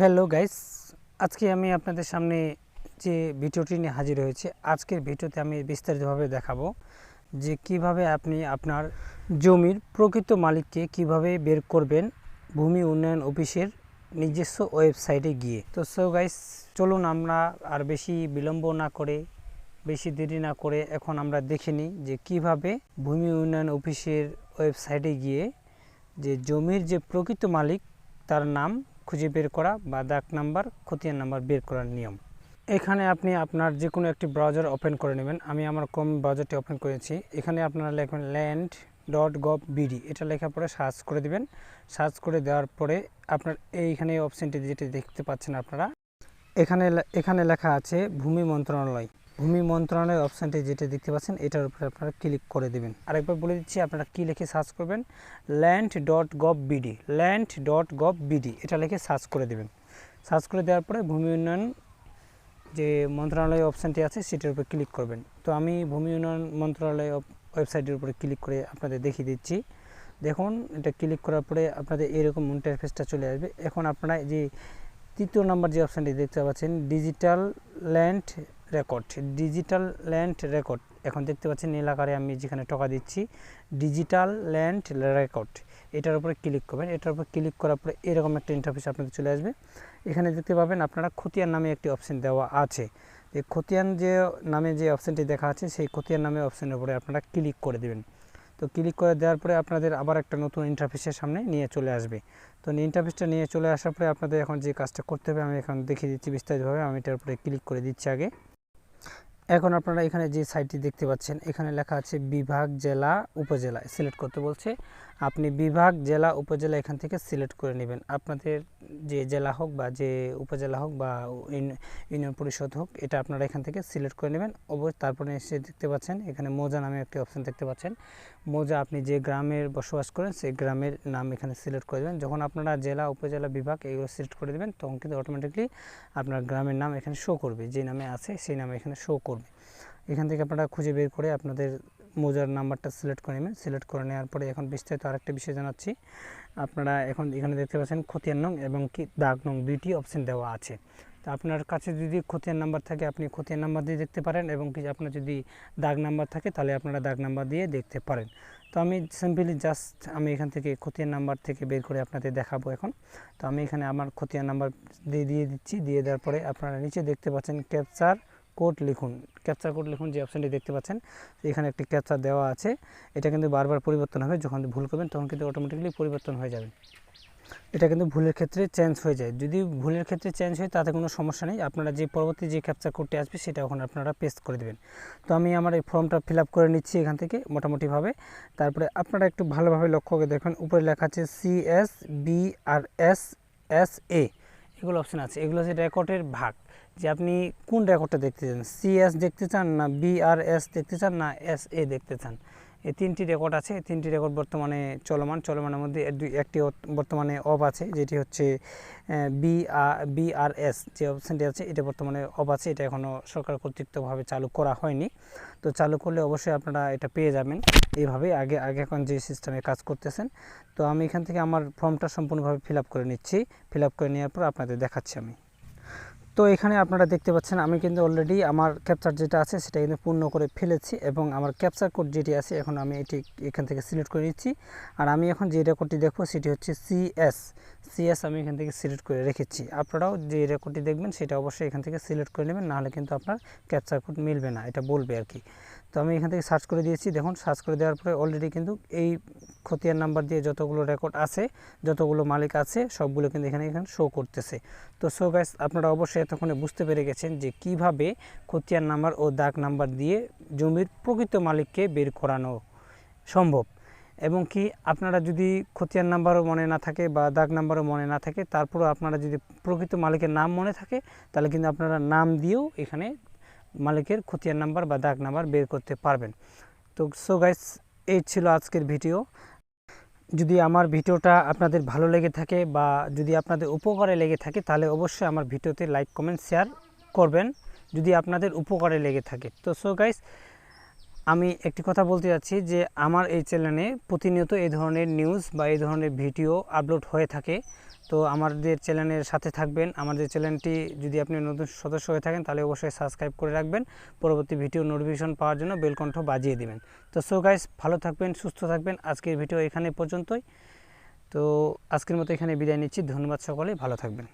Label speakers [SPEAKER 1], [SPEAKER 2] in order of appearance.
[SPEAKER 1] Hello guys, আজকে আমি আপনাদের সামনে যে ভিডিওটি নিয়ে হাজির হয়েছে, আজকের ভিডিওতে আমি বিস্তারিতভাবে দেখাবো যে কীভাবে আপনি আপনার জমির প্রকৃত মালিককে কীভাবে বের করবেন ভূমি উন্নয়ন অফিসের নিজস্ব ওয়েবসাইটে গিয়ে। তো সো গাইস চলুন আমরা আর বেশি বিলম্ব না করে, বেশি দেরি না করে এখন আমরা দেখে নিই যে কীভাবে ভূমি উন্নয়ন অফিসের ওয়েবসাইটে গিয়ে যে জমির যে প্রকৃত মালিক, তার নাম খুঁজে বের করা বা দাগ নাম্বার, খতিয়ান নাম্বার বের করার নিয়ম। এখানে আপনি আপনার যে কোনো একটি ব্রাউজার ওপেন করে নেবেন। আমি আমার কম ব্রাউজারটি ওপেন করেছি। এখানে আপনারা লিখবেন ল্যান্ড ডট গভ বিডি এটা লেখার পরে সার্চ করে দিবেন। সার্চ করে দেওয়ার পরে আপনার এইখানে এই অপশানটি যেটি দেখতে পাচ্ছেন আপনারা, এখানে এখানে লেখা আছে ভূমি মন্ত্রণালয়। ভূমি মন্ত্রণালয় অপশানটি যেটা দেখতে পাচ্ছেন, এটার উপরে আপনারা ক্লিক করে দেবেন। আরেকবার বলে দিচ্ছি, আপনারা কী লিখে সার্চ করবেন? Land dot gov BD land dot gov BD এটা লিখে সার্চ করে দেবেন। সার্চ করে দেওয়ার পরে ভূমি উন্নয়ন যে মন্ত্রণালয় অপশানটি আছে, সেটার উপরে ক্লিক করবেন। তো আমি ভূমি উন্নয়ন মন্ত্রণালয় ওয়েবসাইটের উপরে ক্লিক করে আপনাদের দেখিয়ে দিচ্ছি। দেখুন, এটা ক্লিক করার পরে আপনাদের এরকম ইন্টারফেসটা চলে আসবে। এখন আপনারা যে তৃতীয় নাম্বার যে অপশানটি দেখতে পাচ্ছেন digital land record digital land record এখন দেখতে পাচ্ছেন নীল আকারে আমি যেখানে টকা দিচ্ছি ডিজিটাল ল্যান্ড রেকর্ড এটার উপরে ক্লিক করবেন, এটার উপরে ক্লিক করার পরে এরকম একটা ইন্টারফেস আপনাদের চলে আসবে। এখানে দেখতে পাবেন আপনারা খতিয়ান নামে একটি অপশন দেওয়া আছে। এই খতিয়ান যে, নামে যে অপশানটি দেখা আছে, সেই খতিয়ান নামে অপশানের উপরে আপনারা ক্লিক করে দেবেন। তো ক্লিক করে দেওয়ার পরে আপনাদের আবার একটা নতুন ইন্টারফেসের সামনে নিয়ে চলে আসবে। তো ইন্টারফেসটা নিয়ে চলে আসার পরে আপনাদের এখন যে কাজটা করতে হবে, আমি এখন দেখিয়ে দিচ্ছি বিস্তারিতভাবে, আমি এটার উপরে ক্লিক করে দিচ্ছি আগে। এখন আপনারা এখানে যে সাইটটি দেখতে পাচ্ছেন, এখানে লেখা আছে বিভাগ জেলা উপজেলা সিলেক্ট করতে বলছে। আপনি বিভাগ জেলা উপজেলা এখান থেকে সিলেক্ট করে নেবেন। আপনাদের যে জেলা হোক বা যে উপজেলা হোক বা ইউনিয়ন পরিষদ হোক, এটা আপনারা এখান থেকে সিলেক্ট করে নেবেন। অবশ্য তারপরে এসে দেখতে পাচ্ছেন, এখানে মোজা নামে একটি অপশন দেখতে পাচ্ছেন। মোজা আপনি যে গ্রামের বসবাস করেন, সেই গ্রামের নাম এখানে সিলেক্ট করে দেবেন। যখন আপনারা জেলা, উপজেলা, বিভাগ এগুলো সিলেক্ট করে দেবেন, তখন কিন্তু অটোমেটিকলি আপনার গ্রামের নাম এখানে শো করবে। যে নামে আছে, সেই নামে এখানে শো করবে। এখান থেকে আপনারা খুঁজে বের করে আপনাদের মৌজার নাম্বারটা সিলেক্ট করে নেবেন। সিলেক্ট করে নেওয়ার পরে এখন বিস্তারিত আরেকটা বিষয় জানাচ্ছি। আপনারা এখন এখানে দেখতে পাচ্ছেন খতিয়ান নং এবং কি দাগ নং দুইটি অপশন দেওয়া আছে। তো আপনার কাছে যদি খতিয়ান নাম্বার থাকে, আপনি খতিয়ান নাম্বার দিয়ে দেখতে পারেন এবং কি আপনার যদি দাগ নাম্বার থাকে, তাহলে আপনারা দাগ নাম্বার দিয়ে দেখতে পারেন। তো আমি সিম্পলি জাস্ট আমি এখান থেকে খতিয়ান নাম্বার থেকে বের করে আপনাদের দেখাবো এখন। তো আমি এখানে আমার খতিয়ান নাম্বার দিয়ে দিয়ে দিচ্ছি। দিয়ে দেওয়ার পরে আপনারা নিচে দেখতে পাচ্ছেন ক্যাপচার কোড লিখুন ক্যাপচার কোড লিখুন, যে অপশানটি দেখতে পাচ্ছেন, এখানে একটি ক্যাপচার দেওয়া আছে। এটা কিন্তু বারবার পরিবর্তন হবে, যখন ভুল করবেন তখন কিন্তু অটোমেটিকলি পরিবর্তন হয়ে যাবে। এটা কিন্তু ভুলের ক্ষেত্রে চেঞ্জ হয়ে যায়। যদি ভুলের ক্ষেত্রে চেঞ্জ হয়, তাতে কোনো সমস্যা নেই। আপনারা যে পরবর্তী যে ক্যাপচার কোডটি আসবে, সেটা ওখানে আপনারা পেস্ট করে দেবেন। তো আমি আমার এই ফর্মটা ফিল করে নিচ্ছি এখান থেকে, মোটামুটিভাবে। তারপরে আপনারা একটু ভালোভাবে লক্ষ্য করে দেখুন। উপরে লেখা আছে C S B R S S A এগুলো অপশান আছে। এগুলো হচ্ছে রেকর্ডের ভাগ। যে আপনি কোন রেকর্ডটা দেখতে চান? সিএস দেখতে চান না বিআরএস দেখতে চান না এস এ দেখতে চান? এই তিনটি রেকর্ড আছে। এই তিনটি রেকর্ড বর্তমানে চলমান। চলমানের মধ্যে একটি বর্তমানে অফ আছে, যেটি হচ্ছে বি বিআরএস যে অপশানটি আছে, এটা বর্তমানে অফ আছে। এটা এখনও সরকার কর্তৃকভাবে চালু করা হয়নি। তো চালু করলে অবশ্যই আপনারা এটা পেয়ে যাবেন। এইভাবে আগে আগে এখন যে সিস্টেমে কাজ করতেছেন। তো আমি এখান থেকে আমার ফর্মটা সম্পূর্ণভাবে ফিল করে নিচ্ছি। ফিল করে নেওয়ার পর আপনাদের দেখাচ্ছি আমি। তো এখানে আপনারা দেখতে পাচ্ছেন, আমি কিন্তু অলরেডি আমার ক্যাপচার যেটা আছে সেটা কিন্তু পূর্ণ করে ফেলেছি এবং আমার ক্যাপচার কোড যেটি আছে এখন আমি এটি এখান থেকে সিলেক্ট করে নিচ্ছি। আর আমি এখন যে রেকর্ডটি দেখব সেটি হচ্ছে সিএস সিএস আমি এখান থেকে সিলেক্ট করে রেখেছি। আপনারাও যে রেকর্ডটি দেখবেন সেটা অবশ্যই এখান থেকে সিলেক্ট করে নেবেন, নাহলে কিন্তু আপনার ক্যাপচার কোড মিলবে না, এটা বলবে আর কি। তো আমি এখান থেকে সার্চ করে দিয়েছি। দেখুন সার্চ করে দেওয়ার পরে অলরেডি কিন্তু এই খতিয়ান নাম্বার দিয়ে যতগুলো রেকর্ড আছে, যতগুলো মালিক আছে, সবগুলো কিন্তু এখানে এখানে শো করতেছে। তো সো গাইস আপনারা অবশ্যই এতক্ষণে বুঝতে পেরে গেছেন যে কীভাবে খতিয়ান নাম্বার ও দাগ নাম্বার দিয়ে জমির প্রকৃত মালিককে বের করানো সম্ভব। এবং কি আপনারা যদি খতিয়ান নাম্বারও মনে না থাকে বা দাগ নাম্বারও মনে না থাকে, তারপরেও আপনারা যদি প্রকৃত মালিকের নাম মনে থাকে, তাহলে কিন্তু আপনারা নাম দিয়েও এখানে মালিকের খতিয়ান নাম্বার বা দাগ নাম্বার বের করতে পারবেন। তো সো গাইস এই ছিল আজকের ভিডিও। যদি আমার ভিডিওটা আপনাদের ভালো লেগে থাকে বা যদি আপনাদের উপকারে লেগে থাকে, তাহলে অবশ্যই আমার ভিডিওতে লাইক কমেন্ট শেয়ার করবেন। যদি আপনাদের উপকারে লেগে থাকে। তো সো গাইস আমি একটি কথা বলতে যাচ্ছি যে আমার এই চ্যানেলে প্রতিনিয়ত এই ধরনের নিউজ বা এই ধরনের ভিডিও আপলোড হয়ে থাকে। তো আমাদের চ্যানেলের সাথে থাকবেন। আমাদের চ্যানেলটি যদি আপনি নতুন সদস্য হয়ে থাকেন, তাহলে অবশ্যই সাবস্ক্রাইব করে রাখবেন। পরবর্তী ভিডিও নোটিফিকেশন পাওয়ার জন্য বেলকণ্ঠ বাজিয়ে দিবেন। তো সো গাইস, ভালো থাকবেন, সুস্থ থাকবেন। আজকের ভিডিও এখানে পর্যন্তই। তো আজকের মতো এখানে বিদায় নিচ্ছি। ধন্যবাদ সকলে। ভালো থাকবেন।